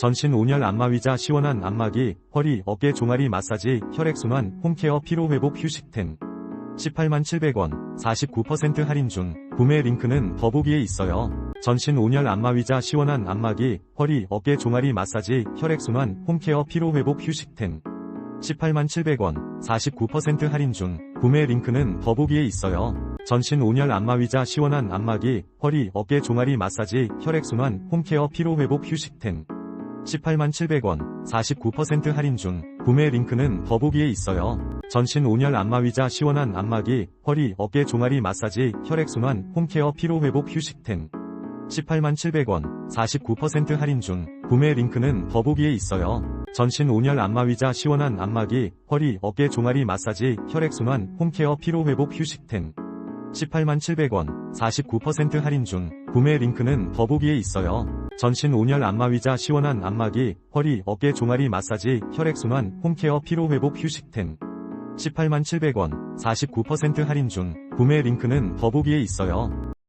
전신 온열 안마의자 시원한 안마기, 허리, 어깨 종아리 마사지, 혈액순환, 홈케어 피로회복 휴식템. 18만 700원, 49% 할인 중, 구매 링크는 더보기에 있어요. 전신 온열 안마의자 시원한 안마기, 허리, 어깨 종아리 마사지, 혈액순환, 홈케어 피로회복 휴식템. 18만 700원, 49% 할인 중, 구매 링크는 더보기에 있어요. 전신 온열 안마의자 시원한 안마기, 허리, 어깨 종아리 마사지, 혈액순환, 홈케어 피로회복 휴식템. 18만 700원, 49% 할인 중, 구매 링크는 더보기에 있어요. 전신 온열 안마의자 시원한 안마기, 허리, 어깨 종아리 마사지, 혈액순환, 홈케어 피로회복 휴식템. 18만 700원, 49% 할인 중, 구매 링크는 더보기에 있어요. 전신 온열 안마의자 시원한 안마기, 허리, 어깨 종아리 마사지, 혈액순환, 홈케어 피로회복 휴식템. 18만 700원, 49% 할인 중, 구매 링크는 더보기에 있어요. 전신 온열 안마의자 시원한 안마기, 허리, 어깨 종아리 마사지, 혈액순환, 홈케어 피로회복 휴식템. 18만 700원, 49% 할인 중, 구매 링크는 더보기에 있어요.